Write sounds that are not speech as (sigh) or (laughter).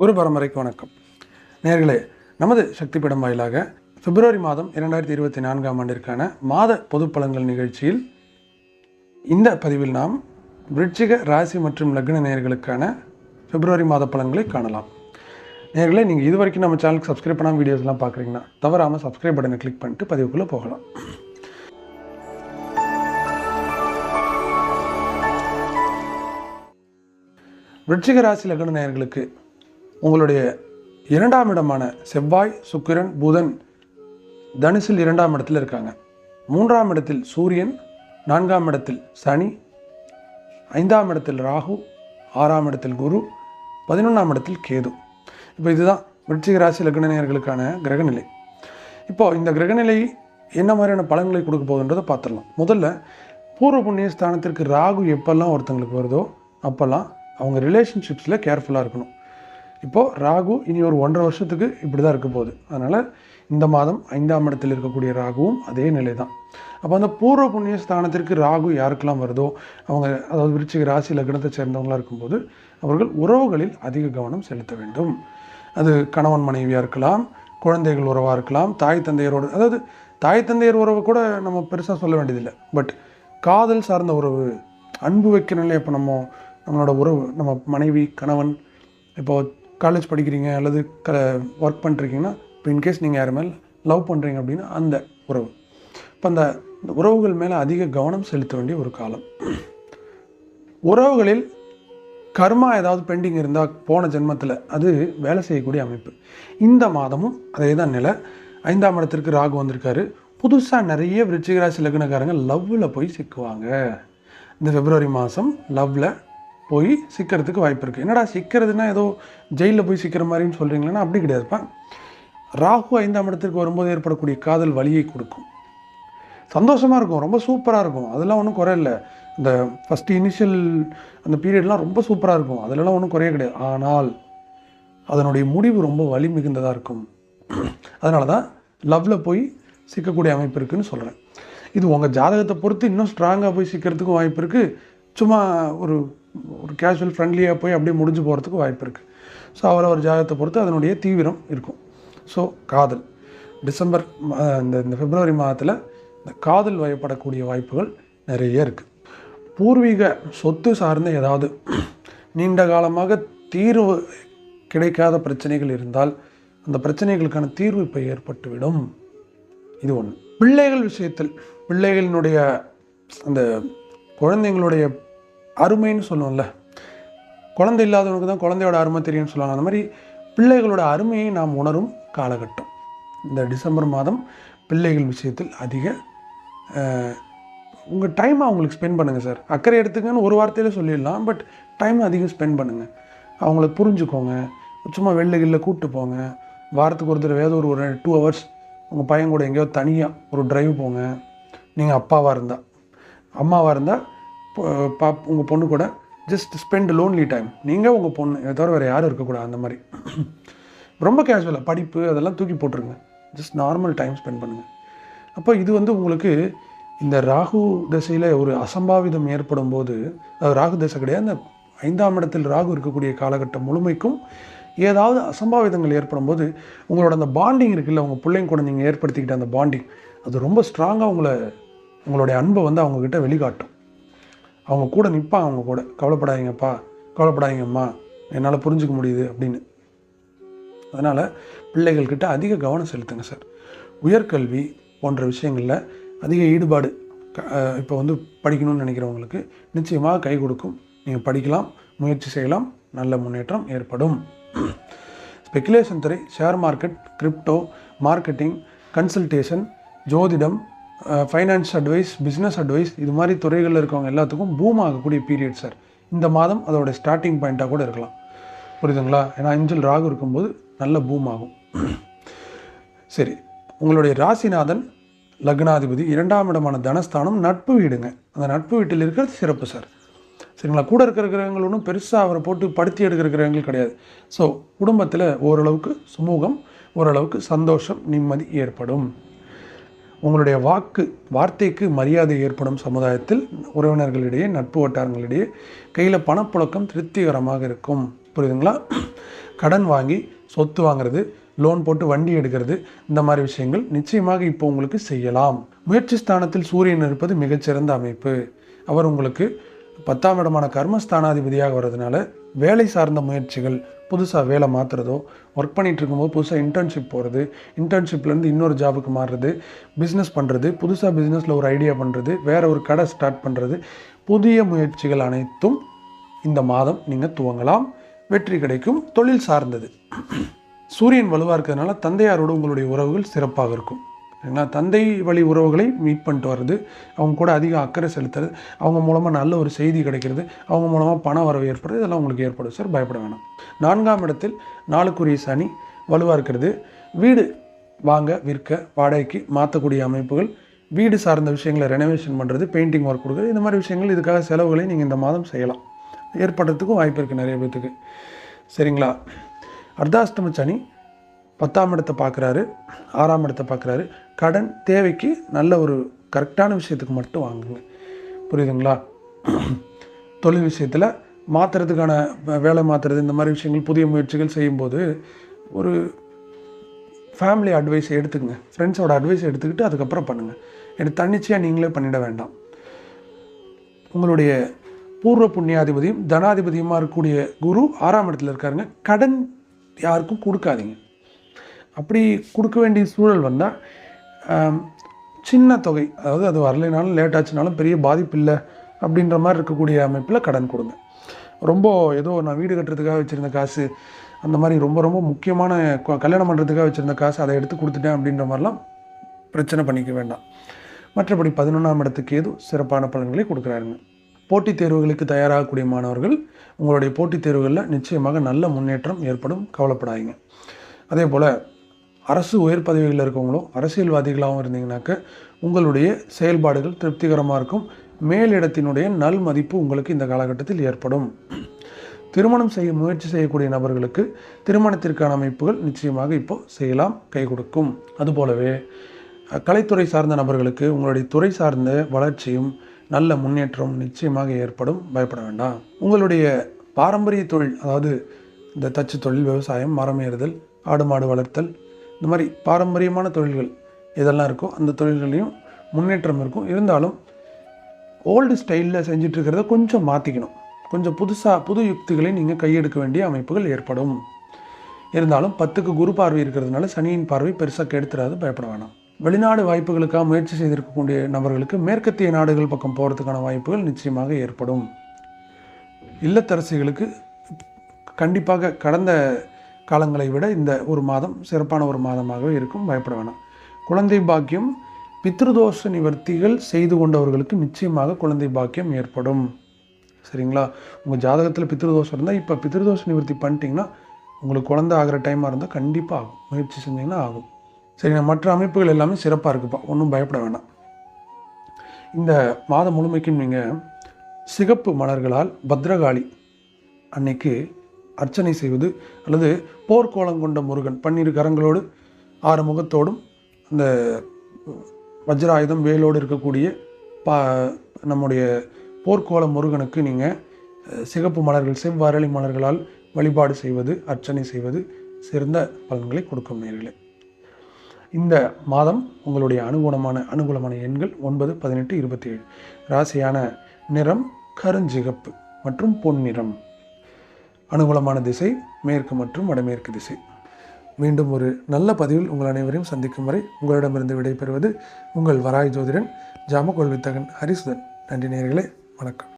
குரு பரம்பரைக்கு வணக்கம். நேர்களே நமது சக்தி படம் வாயிலாக பிப்ரவரி மாதம் இரண்டாயிரத்தி இருபத்தி நான்காம் ஆண்டிற்கான மாத பொது பலன்கள் நிகழ்ச்சியில் இந்த பதிவில் நாம் விருட்சிக ராசி மற்றும் லக்ன நேயர்களுக்கான பிப்ரவரி மாத பலன்களை காணலாம். நேர்களே நீங்கள் இது வரைக்கும் நம்ம சேனலுக்கு சப்ஸ்கிரைப் பண்ணாமல் வீடியோஸ்லாம் பார்க்குறீங்கன்னா தவறாமல் சப்ஸ்கிரைப் பட்டனை கிளிக் பண்ணிட்டு பதிவுக்குள்ளே போகலாம். விருட்சிக ராசி லக்ன நேர்களுக்கு உங்களுடைய இரண்டாம் இடமான செவ்வாய் சுக்கிரன் புதன் தனுசில் இரண்டாம் இடத்தில் இருக்காங்க. மூன்றாம் இடத்தில் சூரியன் நான்காம் இடத்தில் சனி ஐந்தாம் இடத்தில் ராகு ஆறாம் இடத்தில் குரு பதினொன்றாம் இடத்தில் கேது. இப்போ இதுதான் விருச்சிக ராசி லக்னநேயர்களுக்கான கிரகநிலை. இப்போது இந்த கிரகநிலை என்ன மாதிரியான பலன்களை கொடுக்க போகுதுன்றதை பார்த்துடலாம். முதல்ல பூர்வ புண்ணிய ஸ்தானத்திற்கு ராகு எப்போல்லாம் ஒருத்தங்களுக்கு வருதோ அப்போல்லாம் அவங்க ரிலேஷன்ஷிப்ஸில் கேர்ஃபுல்லாக இருக்கணும். இப்போது ராகு இனி ஒரு ஒன்றரை வருஷத்துக்கு இப்படி தான் இருக்க போகுது. அதனால் இந்த மாதம் ஐந்தாம் இடத்தில் இருக்கக்கூடிய ராகுவும் அதே நிலை தான் அப்போ அந்த பூர்வ புண்ணிய ஸ்தானத்திற்கு ராகு யாருக்கெல்லாம் வருதோ அவங்க அதாவது விருச்சிக ராசி லக்னத்தை சேர்ந்தவங்களாக இருக்கும்போது அவர்கள் உறவுகளில் அதிக கவனம் செலுத்த வேண்டும். அது கணவன் மனைவியாக இருக்கலாம் குழந்தைகள் உறவாக இருக்கலாம் தாய் தந்தையரோடு அதாவது தாய் தந்தையர் உறவு கூட நம்ம பெருசாக சொல்ல வேண்டியதில்லை. பட் காதல் சார்ந்த உறவு அன்பு வைக்கிறனால இப்போ நம்ம நம்மளோட உறவு நம்ம மனைவி கணவன் இப்போ காலேஜ் படிக்கிறீங்க அல்லது க ஒர்க் பண்ணுறீங்கன்னா இப்போ இன்கேஸ் நீங்கள் யார் மேலே லவ் பண்ணுறீங்க அப்படின்னா அந்த உறவு. இப்போ அந்த இந்த உறவுகள் மேலே அதிக கவனம் செலுத்த வேண்டிய ஒரு காலம். உறவுகளில் கர்மா ஏதாவது பெண்டிங் இருந்தால் போன ஜென்மத்தில் அது வேலை செய்யக்கூடிய அமைப்பு. இந்த மாதமும் அதே தான் நிலை. ஐந்தாம் இடத்திற்கு ராகு வந்திருக்காரு. புதுசாக நிறைய விருச்சிகராசி லக்னக்காரங்க லவ்வில் போய் சிக்குவாங்க. இந்த பிப்ரவரி மாதம் லவ்வில் போய் சிக்கிறதுக்கு வாய்ப்பு இருக்குது என்னடா சிக்கிறதுனா ஏதோ ஜெயிலில் போய் சிக்கிற மாதிரின்னு சொல்கிறீங்களா அப்படி கிடையாதுப்பா. ராகு ஐந்தாம் இடத்திற்கு வரும்போது ஏற்படக்கூடிய காதல் வலியை கொடுக்கும். சந்தோஷமாக இருக்கும் ரொம்ப சூப்பராக இருக்கும். அதெல்லாம் ஒன்றும் குறை இல்லை. இந்த ஃபஸ்ட்டு இனிஷியல் அந்த பீரியட்லாம் ரொம்ப சூப்பராக இருக்கும். அதிலலாம் ஒன்றும் குறைய கிடையாது. ஆனால் அதனுடைய முடிவு ரொம்ப வலி மிகுந்ததாக இருக்கும். அதனால தான் லவ்வில் போய் சிக்கக்கூடிய அமைப்பு இருக்குதுன்னு சொல்கிறேன் இது உங்கள் ஜாதகத்தை பொறுத்து இன்னும் ஸ்ட்ராங்காக போய் சிக்கிறதுக்கும் வாய்ப்பு இருக்குது சும்மா ஒரு ஒரு கேஷுவல் ஃப்ரெண்ட்லியாக போய் அப்படியே முடிஞ்சு போகிறதுக்கு வாய்ப்பு இருக்குது ஸோ அவரவர் ஜாதகத்தை பொறுத்து அதனுடைய தீவிரம் இருக்கும். ஸோ காதல். டிசம்பர் இந்த இந்த பிப்ரவரி மாதத்தில் இந்த காதல் வயப்படக்கூடிய வாய்ப்புகள் நிறைய இருக்குது பூர்வீக சொத்து சார்ந்த ஏதாவது நீண்ட காலமாக தீர்வு கிடைக்காத பிரச்சனைகள் இருந்தால் அந்த பிரச்சனைகளுக்கான தீர்வு இப்போ ஏற்பட்டுவிடும். இது ஒன்று பிள்ளைகள் விஷயத்தில் பிள்ளைகளினுடைய அந்த குழந்தைங்களுடைய அருமைன்னு சொல்லுவோம்ல. குழந்தை இல்லாதவனுக்கு தான் குழந்தையோட அருமை தெரியும்னு சொல்லுவாங்க. அந்த மாதிரி பிள்ளைகளோட அருமையை நாம் உணரும் காலகட்டம். இந்த டிசம்பர் மாதம் பிள்ளைகள் விஷயத்தில் அதிக உங்கள் டைம் அவங்களுக்கு ஸ்பெண்ட் பண்ணுங்கள் சார் அக்கறை எடுத்துக்கன்னு ஒரு வார்த்தையில் சொல்லிடலாம் பட் டைம் அதிகம் ஸ்பெண்ட் பண்ணுங்கள் அவங்கள புரிஞ்சுக்கோங்க. சும்மா வெளில கூப்பிட்டு போங்க. வாரத்துக்கு ஒரு தடவை ஏதோ ஒரு ஒரு டூ ஹவர்ஸ் உங்கள் பையன் கூட எங்கேயோ தனியாக ஒரு டிரைவ் போங்க. நீங்கள் அப்பாவாக இருந்தால் அம்மாவாக இருந்தால் பா உங்கள் பொண்ணு கூட ஜஸ்ட் ஸ்பெண்ட் லோன்லி டைம் நீங்கள் உங்கள் பொண்ணு இதை தவிர வேறு யாரும் இருக்கக்கூடாது அந்த மாதிரி. (clears throat) ரொம்ப கேஷுவலாக படிப்பு அதெல்லாம் தூக்கி போட்டுருங்க. ஜஸ்ட் நார்மல் டைம் ஸ்பெண்ட் பண்ணுங்கள் அப்போ இது வந்து உங்களுக்கு இந்த ராகு தசையில் ஒரு அசம்பாவிதம் ஏற்படும் போது ராகு தசை கிடையாது அந்த ஐந்தாம் இடத்தில் ராகு இருக்கக்கூடிய காலகட்டம் முழுமைக்கும் ஏதாவது அசம்பாவிதங்கள் ஏற்படும் போது உங்களோட அந்த பாண்டிங் இருக்குல்ல உங்கள் பிள்ளைங்க கூட நீங்கள் ஏற்படுத்திக்கிட்ட அந்த பாண்டிங் அது ரொம்ப ஸ்ட்ராங்காக உங்களை உங்களுடைய அன்பை வந்து அவங்கக்கிட்ட வெளிக்காட்டும். அவங்க கூட நிற்பான் அவங்க கூட. கவலைப்படாதீங்கப்பா. கவலைப்படாதீங்கம்மா. என்னால் புரிஞ்சுக்க முடியுது அப்படின்னு. அதனால் பிள்ளைகள்கிட்ட அதிக கவனம் செலுத்துங்க சார். உயர்கல்வி போன்ற விஷயங்களில் அதிக ஈடுபாடு க- இப்போ வந்து படிக்கணும்னு நினைக்கிறவங்களுக்கு நிச்சயமாக கை கொடுக்கும். நீங்கள் படிக்கலாம் முயற்சி செய்யலாம் நல்ல முன்னேற்றம் ஏற்படும். ஸ்பெக்குலேஷன் துறை share market crypto marketing consultation ஜோதிடம் ஃபைனான்ஸ் அட்வைஸ் பிஸ்னஸ் அட்வைஸ் இது மாதிரி துறைகளில் இருக்கவங்க எல்லாத்துக்கும் பூம் ஆகக்கூடிய பீரியட் சார் இந்த மாதம் அதோட ஸ்டார்டிங் பாயிண்ட்டாக கூட இருக்கலாம். புரியுதுங்களா? ஏன்னா அஞ்சல் ராகு இருக்கும்போது நல்ல பூம் ஆகும். சரி உங்களுடைய ராசிநாதன் லக்னாதிபதி இரண்டாம் இடமான தனஸ்தானம் நட்பு வீடுங்க. அந்த நட்பு வீட்டில் இருக்கிறது சிறப்பு சார் சரிங்களா? கூட இருக்கிற கிரகங்கள் ஒன்றும் பெருசாக அவரை போட்டு படுத்தி எடுக்கிற கிரகங்கள் கிடையாது. ஸோ குடும்பத்தில் ஓரளவுக்கு சுமூகம் ஓரளவுக்கு சந்தோஷம் நிம்மதி ஏற்படும். உங்களுடைய வாக்கு வார்த்தைக்கு மரியாதை ஏற்படும் சமுதாயத்தில் உறவினர்களிடையே நட்பு வட்டாரங்களிடையே கையில் பணப்புழக்கம் திருப்திகரமாக இருக்கும். புரியுதுங்களா? கடன் வாங்கி சொத்து வாங்குறது லோன் போட்டு வண்டி எடுக்கிறது இந்த மாதிரி விஷயங்கள் நிச்சயமாக இப்போ உங்களுக்கு செய்யலாம். முயற்சி ஸ்தானத்தில் சூரியன் இருப்பது மிகச்சிறந்த அமைப்பு. அவர் உங்களுக்கு பத்தாம் இடமான கர்மஸ்தானாதிபதியாக வர்றதுனால வேலை சார்ந்த முயற்சிகள் புதுசாக வேலை மாற்றுறதோ ஒர்க் பண்ணிகிட்டு இருக்கும்போது புதுசாக இன்டர்ன்ஷிப் போகிறது இன்டர்ன்ஷிப்லேருந்து இன்னொரு ஜாபுக்கு மாறுறது பிஸ்னஸ் பண்ணுறது புதுசாக பிஸ்னஸில் ஒரு ஐடியா பண்ணுறது வேற ஒரு கடை ஸ்டார்ட் பண்ணுறது புதிய முயற்சிகள் அனைத்தும் இந்த மாதம் நீங்கள் துவங்கலாம். வெற்றி கிடைக்கும். தொழில் சார்ந்தது. சூரியன் வலுவாக இருக்கிறதுனால தந்தையாரோட உங்களுடைய உறவுகள் சிறப்பாக இருக்கும். சரிங்களா தந்தை வழி உறவுகளை மீட் பண்ணிட்டு வர்றது அவங்க கூட அதிக அக்கறை செலுத்துறது அவங்க மூலமாக நல்ல ஒரு செய்தி கிடைக்கிறது அவங்க மூலமாக பண வரவு ஏற்படுறது இதெல்லாம் உங்களுக்கு ஏற்படும். சார் பயப்பட வேணாம். நான்காம் இடத்தில் நாளுக்குரிய சனி வலுவாக இருக்கிறது. வீடு வாங்க விற்க வாடகைக்கு மாற்றக்கூடிய அமைப்புகள் வீடு சார்ந்த விஷயங்களை ரெனோவேஷன் பண்ணுறது பெயிண்டிங் ஒர்க் கொடுக்குறது இந்த மாதிரி விஷயங்கள் இதுக்காக செலவுகளை நீங்கள் இந்த மாதம் செய்யலாம். ஏற்படுறதுக்கும் வாய்ப்பு இருக்குது நிறைய பேர்த்துக்கு சரிங்களா? அர்த்தாஷ்டம சனி பத்தாம் இடத்தை பார்க்குறாரு ஆறாம் இடத்தை பார்க்குறாரு. கடன் தேவைக்கு நல்ல ஒரு கரெக்டான விஷயத்துக்கு மட்டும் வாங்குங்க. புரியுதுங்களா? தொழில் விஷயத்தில் மாற்றுறதுக்கான வேலை மாற்றுறது இந்த மாதிரி விஷயங்கள் புதிய முயற்சிகள் செய்யும்போது ஒரு ஃபேமிலி அட்வைஸ் எடுத்துக்கங்க. ஃப்ரெண்ட்ஸோட அட்வைஸ் எடுத்துக்கிட்டு அதுக்கப்புறம் பண்ணுங்கள் எனக்கு தன்னிச்சையாக நீங்களே பண்ணிட வேண்டாம். உங்களுடைய பூர்வ புண்ணியாதிபதியும் தனாதிபதியுமாக இருக்கக்கூடிய குரு ஆறாம் இடத்துல இருக்காருங்க. கடன் யாருக்கும் கொடுக்காதீங்க. அப்படி கொடுக்க வேண்டிய சூழல் வந்தால் சின்ன தொகை அதாவது அது வரலைனாலும் லேட் ஆச்சுனாலும் பெரிய பாதிப்பு இல்லை அப்படின்ற மாதிரி இருக்கக்கூடிய அமைப்பில் கடன் கொடுங்க. ரொம்ப ஏதோ நான் வீடு கட்டுறதுக்காக வச்சுருந்த காசு அந்த மாதிரி ரொம்ப ரொம்ப முக்கியமான கல்யாணம் பண்ணுறதுக்காக வச்சுருந்த காசு அதை எடுத்து கொடுத்துட்டேன் அப்படின்ற மாதிரிலாம் பிரச்சனை பண்ணிக்க வேண்டாம். மற்றபடி பதினொன்றாம் இடத்துக்கு ஏதோ சிறப்பான பலன்களை கொடுக்குறாருங்க. போட்டித் தேர்வுகளுக்கு தயாராகக்கூடிய மாணவர்கள் உங்களுடைய போட்டித் தேர்வுகளில் நிச்சயமாக நல்ல முன்னேற்றம் ஏற்படும். கவலைப்படாதீங்க. அதே போல் அரசு உயர் பதவிகளில் இருக்கவங்களும் அரசியல்வாதிகளாகவும் இருந்தீங்கன்னாக்க உங்களுடைய செயல்பாடுகள் திருப்திகரமாக இருக்கும். மேலிடத்தினுடைய நல் மதிப்பு உங்களுக்கு இந்த காலகட்டத்தில் ஏற்படும். திருமணம் செய்ய முயற்சி செய்யக்கூடிய நபர்களுக்கு திருமணத்திற்கான அமைப்புகள் நிச்சயமாக இப்போ செய்யலாம் கை கொடுக்கும். அதுபோலவே கலைத்துறை சார்ந்த நபர்களுக்கு உங்களுடைய துறை சார்ந்த வளர்ச்சியும் நல்ல முன்னேற்றம் நிச்சயமாக ஏற்படும். பயப்பட வேண்டாம். உங்களுடைய பாரம்பரிய தொழில் அதாவது இந்த தச்சு தொழில் விவசாயம் மரம் ஏறுதல் ஆடு மாடு வளர்த்தல் இந்த மாதிரி பாரம்பரியமான தொழில்கள் இதெல்லாம் இருக்கோ அந்த தொழில்களையும் முன்னேற்றம் இருக்கும். இருந்தாலும் ஓல்டு ஸ்டைலில் செஞ்சிட்ருக்கிறத கொஞ்சம் மாற்றிக்கணும் கொஞ்சம் புதுசாக புது யுக்திகளை நீங்கள் கையெடுக்க வேண்டிய அமைப்புகள் ஏற்படும். இருந்தாலும் பத்துக்கு குரு பார்வை இருக்கிறதுனால சனியின் பார்வை பெருசாக கெடுத்துறாது பயப்பட வேணாம். வெளிநாடு வாய்ப்புகளுக்காக முயற்சி செய்திருக்கக்கூடிய நபர்களுக்கு மேற்கத்திய நாடுகள் பக்கம் போகிறதுக்கான வாய்ப்புகள் நிச்சயமாக ஏற்படும். இல்லத்தரசிகளுக்கு கண்டிப்பாக கடந்த காலங்களை விட இந்த ஒரு மாதம் சிறப்பான ஒரு மாதமாகவே இருக்கும். பயப்பட வேணாம். குழந்தை பாக்கியம் பித்ருதோஷ நிவர்த்திகள் செய்து கொண்டவர்களுக்கு நிச்சயமாக குழந்தை பாக்கியம் ஏற்படும். சரிங்களா? உங்கள் ஜாதகத்தில் பித்ருதோஷம் இருந்தால் இப்போ பித்ருதோஷ நிவர்த்தி பண்ணிட்டீங்கன்னா உங்களுக்கு குழந்தை ஆகிற டைமாக இருந்தால் கண்டிப்பாக ஆகும். முயற்சி செஞ்சீங்கன்னா ஆகும். சரிங்க மற்ற அமைப்புகள் எல்லாமே சிறப்பாக இருக்குப்பா. ஒன்றும் பயப்பட வேணாம். இந்த மாதம் முழுமைக்கும் நீங்கள் சிகப்பு மலர்களால் பத்ரகாளி அன்னைக்கு அர்ச்சனை செய்வது அல்லது போர்க்கோலம் கொண்ட முருகன் பன்னிரு கரங்களோடு ஆறு முகத்தோடும் அந்த வஜ்ராயுதம் வேலோடு இருக்கக்கூடிய பா நம்முடைய போர்க்கோல முருகனுக்கு நீங்கள் சிகப்பு மலர்கள் செவ்வரளி மலர்களால் வழிபாடு செய்வது அர்ச்சனை செய்வது சிறந்த பலன்களை கொடுக்கும் நேர்களே. இந்த மாதம் உங்களுடைய அனுகூலமான அனுகூலமான எண்கள் ஒன்பது பதினெட்டு இருபத்தி ஏழு. ராசியான நிறம் கருஞ்சிகப்பு மற்றும் பொன்னிறம். அனுகூலமான திசை மேற்கு மற்றும் வடமேற்கு திசை. மீண்டும் ஒரு நல்ல பதிவில் உங்கள் அனைவரையும் சந்திக்கும் வரை உங்களிடமிருந்து விடைபெறுவது உங்கள் வராய் ஜோதிடன் ஜாமகோல் வித்தகன் ஹரிசுதன். நன்றி நேர்களே வணக்கம்.